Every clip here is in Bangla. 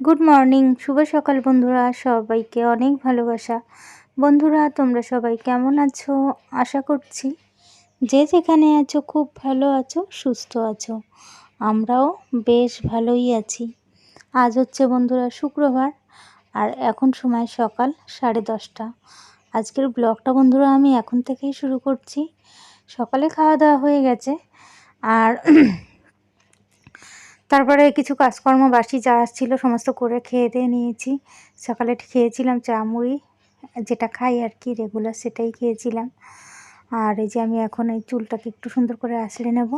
গুড মর্নিং শুভ সকাল বন্ধুরা। সবাইকে অনেক ভালোবাসা। বন্ধুরা, তোমরা সবাই কেমন আছো? আশা করছি যে যেখানে আছো, খুব ভালো আছো, সুস্থ আছো। আমরাও বেশ ভালোই আছি। আজ হচ্ছে বন্ধুরা শুক্রবার, আর এখন সময় সকাল সাড়ে দশটা। আজকের ব্লগটা বন্ধুরা আমি এখন থেকেই শুরু করছি। সকালে খাওয়া দাওয়া হয়ে গেছে। আর তারপরে কিছু কাজকর্ম বাসি যা ছিল সমস্ত করে খেয়ে দিয়ে নিয়েছি। সকালে খেয়েছিলাম চা মুড়ি, যেটা খাই আর কি রেগুলার সেটাই খেয়েছিলাম। আর এই যে আমি এখন এই চুলটাকে একটু সুন্দর করে আসলে নেব।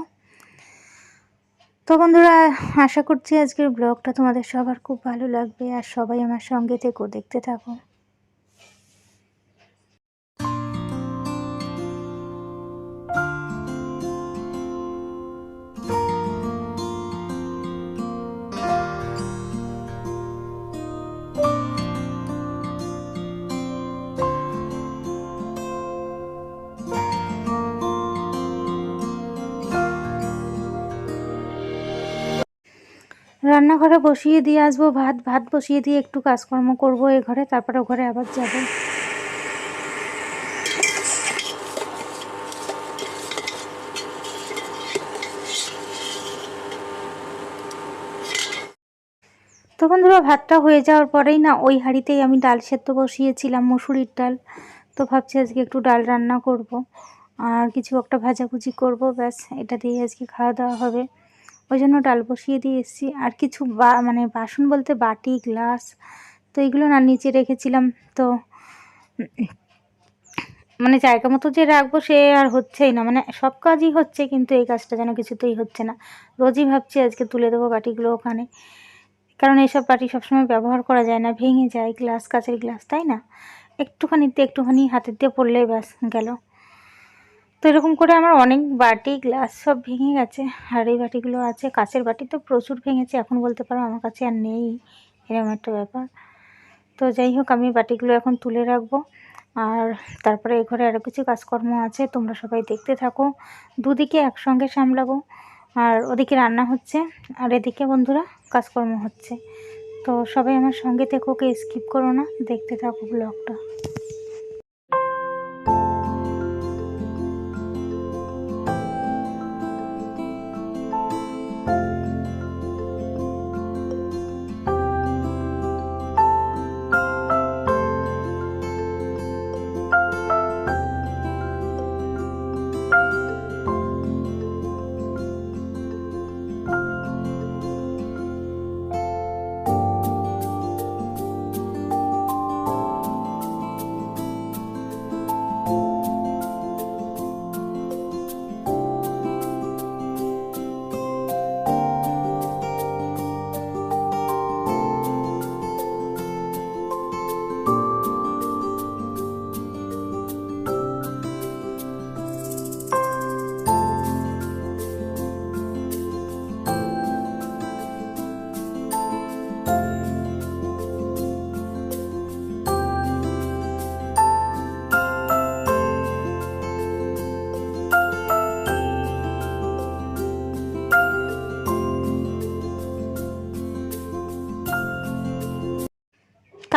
তো বন্ধুরা, আশা করছি আজকের ব্লগটা তোমাদের সবার খুব ভালো লাগবে। আর সবাই আমার সঙ্গে থেকেও দেখতে থাকো। রান্নাঘরে বসিয়ে দিয়ে আসব, ভাত ভাত বসিয়ে দিয়ে একটু কাজকর্ম করব এ ঘরে, তারপরে ঘরে আবার যাব। তো বন্ধুরা, ভাতটা হয়ে যাওয়ার পরেই না ওই হাঁড়িতেই আমি ডাল সেদ্ধ বসিয়েছিলাম, মুসুরির ডাল। তো ভাবছি আজকে একটু ডাল রান্না করব, আর কিছু একটা ভাজাভুজি করব, ব্যাস, এটা দিয়ে আজকে খাওয়া দাওয়া হবে। ওই জন্য ডাল বসিয়ে দিয়ে এসেছি। আর কিছু বা মানে বাসন বলতে বাটি, গ্লাস, তো এইগুলো না নিচে রেখেছিলাম। তো মানে জায়গা মতো যে রাখব সে আর হচ্ছেই না। মানে সব কাজই হচ্ছে, কিন্তু এই কাজটা যেন কিছুতেই হচ্ছে না। রোজই ভাবছি আজকে তুলে দেবো বাটিগুলো ওখানে। কারণ এইসব বাটি সবসময় ব্যবহার করা যায় না। ভেঙে যায়, গ্লাস, কাচের গ্লাস, তাই না? একটুখানিতে একটুখানি হাতের দিয়ে পড়লেই ব্যাস গেল। তো এরকম করে আমার অনেক বাটি, গ্লাস সব ভেঙে গেছে। আর এই বাটিগুলো আছে, কাঁচের বাটি তো প্রচুর ভেঙেছে, এখন বলতে পারো আমার কাছে আর নেই, এরকম একটা ব্যাপার। তো যাই হোক, আমি বাটিগুলো এখন তুলে রাখব। আর তারপরে এ ঘরে আরও কিছু কাজকর্ম আছে, তোমরা সবাই দেখতে থাকো। দুদিকে একসঙ্গে সামলাবো। আর ওদিকে রান্না হচ্ছে, আর এদিকে বন্ধুরা কাজকর্ম হচ্ছে। তো সবাই আমার সঙ্গে থেকো ওকে স্কিপ করো না, দেখতে থাকো ব্লগটা।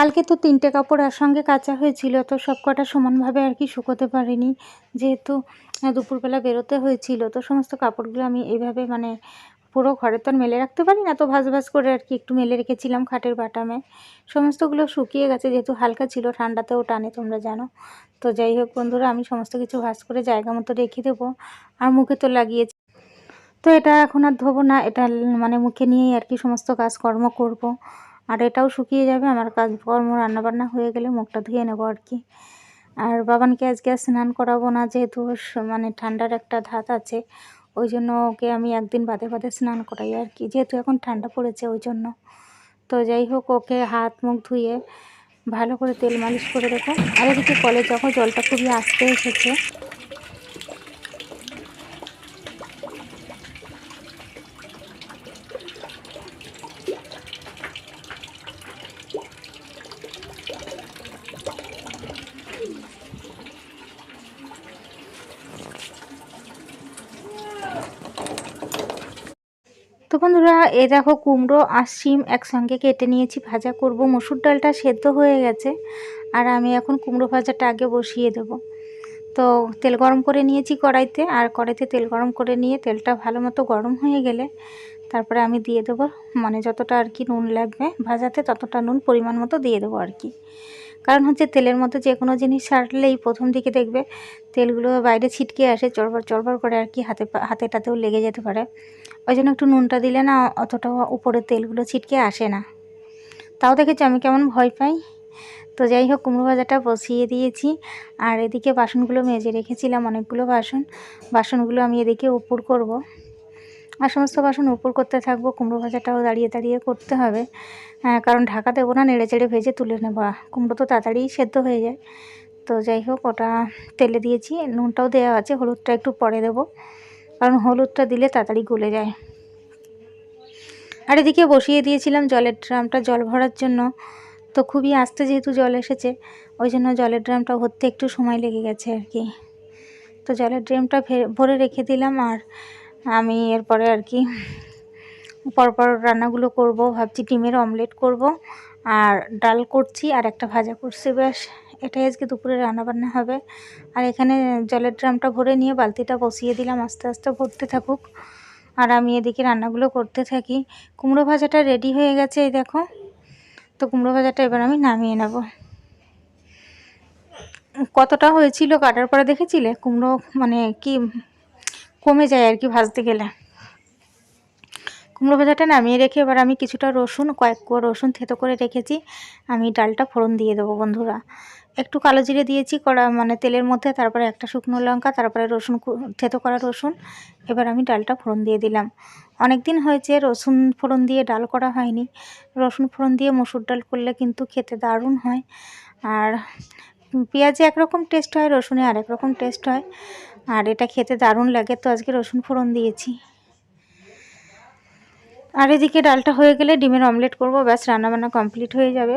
কালকে তো তিনটে কাপড় একসঙ্গে কাচা হয়েছিল, তো সব কটা সমানভাবে আর কি শুকোতে পারিনি। যেহেতু দুপুরবেলা বেরোতে হয়েছিল, তো সমস্ত কাপড়গুলো আমি এইভাবে মানে পুরো ঘরে তো আর মেলে রাখতে পারি না, তো ভাজ ভাজ করে আর কি একটু মেলে রেখেছিলাম খাটের বাটামে। সমস্তগুলো শুকিয়ে গেছে, যেহেতু হালকা ছিল, ঠান্ডাতেও টানে তোমরা জানো। তো যাই হোক বন্ধুরা, আমি সমস্ত কিছু ভাজ করে জায়গা মতো রেখে দেবো, আর মুখে তো লাগিয়েছি। তো এটা এখন আর ধোবো না, এটা মানে মুখে নিয়েই আর কি সমস্ত কাজকর্ম করব। আর এটাও শুকিয়ে যাবে। আমার কাজকর্ম, রান্নাবান্না হয়ে গেলে মুখটা ধুয়ে নেব আর কি। আর বাবানকে আজকে স্নান করাবো না, যেহেতু মানে ঠান্ডার একটা ধাত আছে, ওই জন্য ওকে আমি একদিন বাদে বাদে স্নান করাই আর কি। যেহেতু এখন ঠান্ডা পড়েছে ওই জন্য। তো যাই হোক, ওকে হাত মুখ ধুয়ে ভালো করে তেল মালিশ করে দেবো আর এদিকে কলে যখন জলটা খুবই আসতে এসেছে তো বন্ধুরা এ দেখো কুমড়ো আর শিম একসঙ্গে কেটে নিয়েছি, ভাজা করব। মসুর ডালটা সেদ্ধ হয়ে গেছে আর আমি এখন কুমড়ো ভাজাটা আগে বসিয়ে দেব। তো তেল গরম করে নিয়েছি কড়াইতে আর কড়াইতে তেল গরম করে নিয়ে তেলটা ভালো মতো গরম হয়ে গেলে তারপরে আমি দিয়ে দেবো মানে যতটা আর কি নুন লাগবে, ভাজাতে ততটা নুন পরিমাণ মতো দিয়ে দেবো আর কি। কারণ হচ্ছে তেলের মধ্যে যে কোনো জিনিস ছাড়লেই প্রথম দিকে দেখবে তেলগুলো বাইরে ছিটকে আসে, চড়বার চড়বার করে আর কি হাতে হাতেটাতেও লেগে যেতে পারে। ওই জন্য একটু নুনটা দিলে না অতটা উপরে তেলগুলো ছিটকে আসে না। তাও দেখেছি আমি কেমন ভয় পাই? তো যাই হোক, কুমড়ো ভাজাটা বসিয়ে দিয়েছি। আর এদিকে বাসনগুলো মেজে রেখেছিলাম অনেকগুলো বাসন। বাসনগুলো আমি এদিকে উপর করব। আর সমস্ত বাসন উপর করতে থাকব, কুমড়ো ভাজাটাও দাঁড়িয়ে দাঁড়িয়ে করতে হবে। কারণ ঢাকা দেবো না, নেড়ে চেড়ে ভেজে তুলে নেব। কুমড়ো তো তাড়াতাড়ি সেদ্ধ হয়ে যায়। তো যাই হোক, ওটা তেলে দিয়েছি, নুনটাও দেওয়া আছে, হলুদটা একটু পরে দেবো। কারণ হলুদটা দিলে তাড়াতাড়ি গলে যায়। আর এদিকে বসিয়ে দিয়েছিলাম জলের ড্রামটা, জল ভরার জন্য। তো খুবই আস্তে যেহেতু জল এসেছে, ওই জন্য জলের ড্রামটা ভরতে একটু সময় লেগে গেছে আর কি। তো জলের ড্রামটা ভরে রেখে দিলাম আর আমি এরপরে আর কি পরপর রান্নাগুলো করব, ভাবছি ডিমের অমলেট করব, আর ডাল করছি আর একটা ভাজা করছি। ব্যাস এটাই আজকে দুপুরে রান্নাবান্না হবে। আর এখানে জলের ড্রামটা ভরে নিয়ে বালতিটা বসিয়ে দিলাম, আস্তে আস্তে ভরতে থাকুক। আর আমি এদিকে রান্নাগুলো করতে থাকি। কুমড়ো ভাজাটা রেডি হয়ে গেছে, এই দেখো। তো কুমড়ো ভাজাটা এবার আমি নামিয়ে নেব। কতটা হয়েছিল কাটার পরে দেখেছিলে? কুমড়ো মানে কি কমে যায় আর কি ভাজতে গেলে। কুমড়ো ভাজাটা নামিয়ে রেখে এবার আমি কিছুটা রসুন, কয়েক কোয়া রসুন থেতো করে রেখেছি। আমি ডালটা ফোড়ন দিয়ে দেবো বন্ধুরা। একটু কালো জিরে দিয়েছি, কড়া মানে তেলের মধ্যে, তারপরে একটা শুকনো লঙ্কা, তারপরে রসুন থেতো করা রসুন। এবার আমি ডালটা ফোড়ন দিয়ে দিলাম। অনেক দিন হয়েছে রসুন ফোড়ন দিয়ে ডাল করা হয়নি। রসুন ফোড়ন দিয়ে মসুর ডাল করলে কিন্তু খেতে দারুণ হয়। আর পেঁয়াজে একরকম টেস্ট হয়, রসুনে আরেক রকম টেস্ট হয়। আর এটা খেতে দারুণ লাগে, তো আজকে রসুন ফোড়ন দিয়েছি। আর এদিকে ডালটা হয়ে গেলে ডিমের অমলেট করব, ব্যাস রান্নাবান্না কমপ্লিট হয়ে যাবে।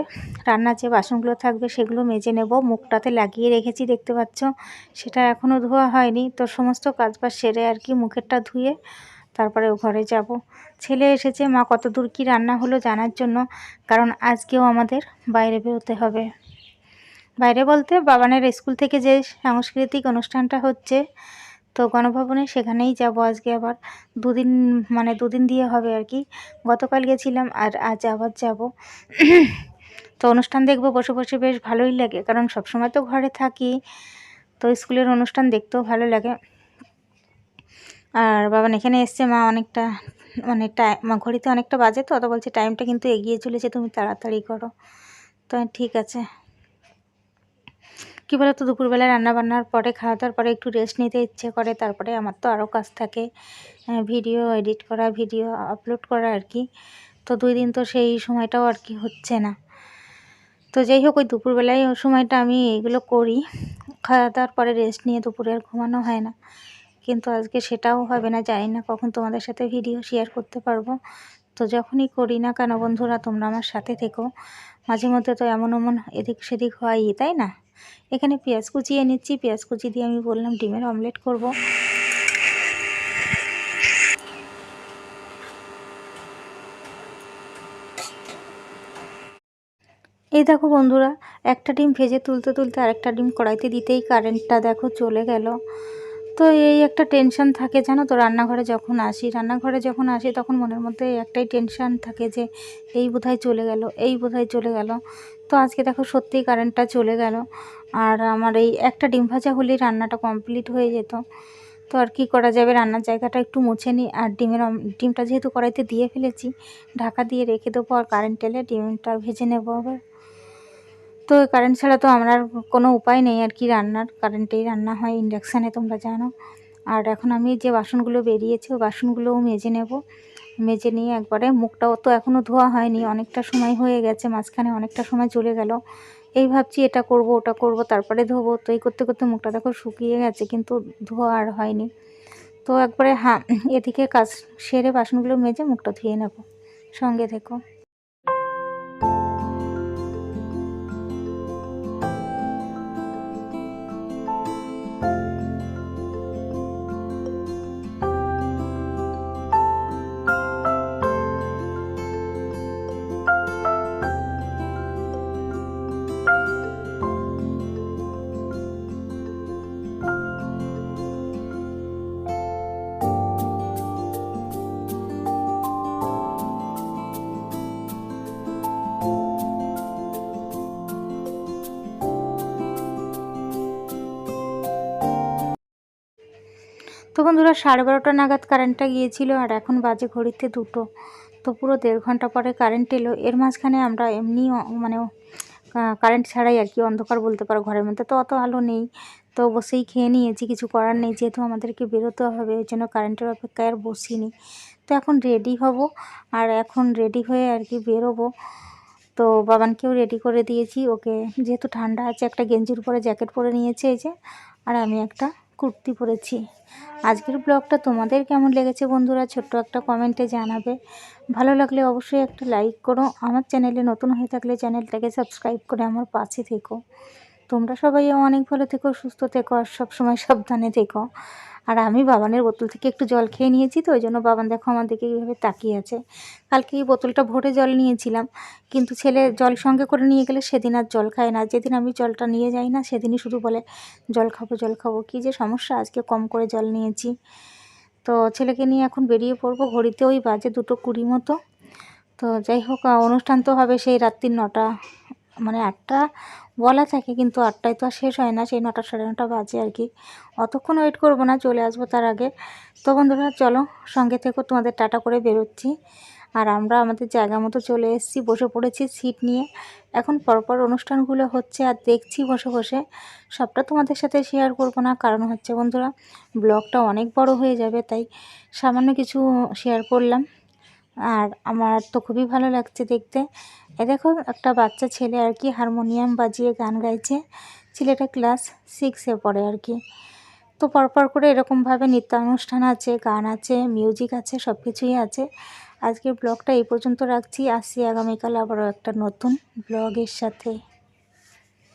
রান্নার যে বাসনগুলো থাকবে সেগুলো মেজে নেব, মুখটাতে লাগিয়ে রেখেছি দেখতে পাচ্ছ, সেটা এখনও ধোয়া হয়নি, তো সমস্ত কাজ বাজ সেরে আর কি মুখেরটা ধুয়ে তারপরে ঘরে যাব। ছেলে এসেছে, মা কত দূর কী রান্না হলো জানার জন্য, কারণ আজকেও আমাদের বাইরে বেরোতে হবে। বাইরে বলতে বাবানের স্কুল থেকে যে সাংস্কৃতিক অনুষ্ঠানটা হচ্ছে, তো গণভবনে সেখানেই যাব আজকে আবার। দুদিন মানে দুদিন দিয়ে হবে আর কি। গতকাল গেছিলাম আর আজ আবার যাব। তো অনুষ্ঠান দেখব, বসে বসে বেশ ভালোই লাগে, কারণ সবসময় তো ঘরে থাকি। তো স্কুলের অনুষ্ঠান দেখতেও ভালো লাগে। আর বাবান এখানে এসছে, মা অনেকটা মানে টাইম ঘড়িতে অনেকটা বাজে তো অত বলছে টাইমটা কিন্তু এগিয়ে চলেছে, তুমি তাড়াতাড়ি করো। তো ঠিক আছে। কী বলো তো দুপুরবেলা রান্নাবান্নার পরে খাওয়া দাওয়ার পরে একটু রেস্ট নিতে ইচ্ছে করে, তারপরে আমার তো আরও কাজ থাকে। ভিডিও এডিট করা ভিডিও আপলোড করা আর কি। তো দুই দিন তো সেই সময়টাও আর কি হচ্ছে না। তো যাই হোক, ওই দুপুরবেলায় ওই সময়টা আমি এগুলো করি। খাওয়া দাওয়ার পরে রেস্ট নিয়ে দুপুরে আর ঘুমানো হয় না। কিন্তু আজকে সেটাও হবে না, জানি না কখন তোমাদের সাথে ভিডিও শেয়ার করতে পারব। তো যখনই করি না কেন বন্ধুরা, তোমরা আমার সাথে থেকো। মাঝে মধ্যে তো এমন এমন এদিক সেদিক হয়ই, তাই না? এখানে পেঁয়াজ কুচিয়ে নিচ্ছি। পেঁয়াজ কুচি দিয়ে আমি বললাম ডিমের অমলেট করব। এই দেখো বন্ধুরা, একটা ডিম ভেজে তুলতে তুলতে আরেকটা ডিম কড়াইতে দিতেই কারেন্টটা দেখো চলে গেল। তো এই একটা টেনশান থাকে জানো তো, রান্নাঘরে যখন আসি, রান্নাঘরে যখন আসি তখন মনের মধ্যে একটাই টেনশান থাকে যে এই বোধহয় চলে গেল, এই বোধহয় চলে গেল। তো আজকে দেখো সত্যিই কারেন্টটা চলে গেল। আর আমার এই একটা ডিম ভাজা হলেই রান্নাটা কমপ্লিট হয়ে যেত। তো আর কি করা যাবে? রান্নার জায়গাটা একটু মুছে নিই। আর ডিমের ডিমটা যেহেতু কড়াইতে দিয়ে ফেলেছি, ঢাকা দিয়ে রেখে দেবো আর কারেন্ট এলে ডিমটা ভেজে নেব আবার। তো কারেন্ট ছাড়া তো আমার কোনো উপায় নেই আর কি রান্নার। কারেন্টেই রান্না হয় ইন্ডাকশানে তোমরা জানো। আর এখন আমি যে বাসনগুলো বেরিয়েছে, ওই বাসনগুলোও মেজে নেব। মেজে নিয়ে একবারে মুখটাও তো এখনও ধোয়া হয়নি, অনেকটা সময় হয়ে গেছে, মাঝখানে অনেকটা সময় চলে গেল। এই ভাবছি এটা করব, ওটা করব, তারপরে ধোবো। তো এই করতে করতে মুখটা দেখো শুকিয়ে গেছে, কিন্তু ধোয়া আর হয়নি। তো একবারে হ্যাঁ এদিকে কাজ সেরে বাসনগুলো মেজে মুখটা ধুয়ে নেব। সঙ্গে থেকো। তো বন্ধুরা সাড়ে বারোটা নাগাদ কারেন্টটা গিয়েছিল আর এখন বাজে ঘড়িতে দুটো। তো পুরো দেড় ঘণ্টা পরে কারেন্ট এলো। এর মাঝখানে আমরা এমনি মানে কারেন্ট ছাড়াই আর কি অন্ধকার বলতে পারো ঘরের মধ্যে। তো অত আলো নেই। তো বসেই খেয়ে নিয়েছি, কিছু করার নেই। যেহেতু আমাদেরকে বেরোতে হবে, ওই জন্য কারেন্টের অপেক্ষায় আর বসিনি। তো এখন রেডি হব আর এখন রেডি হয়ে আর কি বেরোবো। তো বাবানকেও রেডি করে দিয়েছি। ওকে যেহেতু ঠান্ডা আছে, একটা গেঞ্জির উপরে জ্যাকেট পরে নিয়েছে এই যে, আর আমি একটা কুর্তি পরেছি। আজকের ব্লগটা তোমাদের কেমন লেগেছে বন্ধুরা ছোট্ট একটা কমেন্টে জানাবে। ভালো লাগলে অবশ্যই একটা লাইক করো। আমার চ্যানেলে নতুন হয়ে থাকলে চ্যানেলটাকে সাবস্ক্রাইব করে আমার পাশে থেকো। তোমরা সবাই অনেক ভালো থেকো, সুস্থ থেকো আর সবসময় সাবধানে থেকো। আর আমি বাবানের বোতল থেকে একটু জল খেয়ে নিয়েছি তো, ওই জন্য বাবান দেখো আমার দিকে এইভাবে তাকিয়ে আছে। কালকে এই বোতলটা ভরে জল নিয়েছিলাম, কিন্তু ছেলে জল সঙ্গে করে নিয়ে গেলে সেদিন আর জল খায় না। যেদিন আমি জলটা নিয়ে যাই না, সেদিনই শুধু বলে, জল খাব জল খাব। কী যে সমস্যা, আজকে কম করে জল নিয়েছি। তো ছেলেকে নিয়ে এখন বেরিয়ে পড়ব, ঘড়িতে ওই বাজে দুটো কুড়ি মতো। তো যাই হোক অনুষ্ঠান তো হবে সেই রাত্রির নটা। মানে আটটা বলা থাকে, কিন্তু আটটায় তো আর শেষ হয় না, সেই নটা সাড়ে নটা বাজে আর কি। অতক্ষণ ওয়েট করব না, চলে আসব তার আগে। তো বন্ধুরা, চলো সঙ্গে থেকো, তোমাদের টাটা করে বেরোচ্ছি। আর আমরা আমাদের জায়গা মতো চলে এসেছি, বসে পড়েছি সিট নিয়ে। এখন পরপর অনুষ্ঠানগুলো হচ্ছে, আর দেখছি বসে বসে। সবটা তোমাদের সাথে শেয়ার করব না, কারণ হচ্ছে বন্ধুরা ব্লগটা অনেক বড় হয়ে যাবে, তাই সামান্য কিছু শেয়ার করলাম। আর আমার তো খুবই ভালো লাগছে দেখতে। এ দেখো একটা বাচ্চা ছেলে আর কি হারমোনিয়াম বাজিয়ে গান গাইছে। ছেলেটা ক্লাস সিক্সে পড়ে আর কি। তো পরপর করে এরকমভাবে নৃত্যানুষ্ঠান আছে, গান আছে মিউজিক আছে সব কিছুই আছে। আজকের ব্লগটা এই পর্যন্ত রাখছি। আসছি আগামীকাল আবারও একটা নতুন ব্লগের সাথে।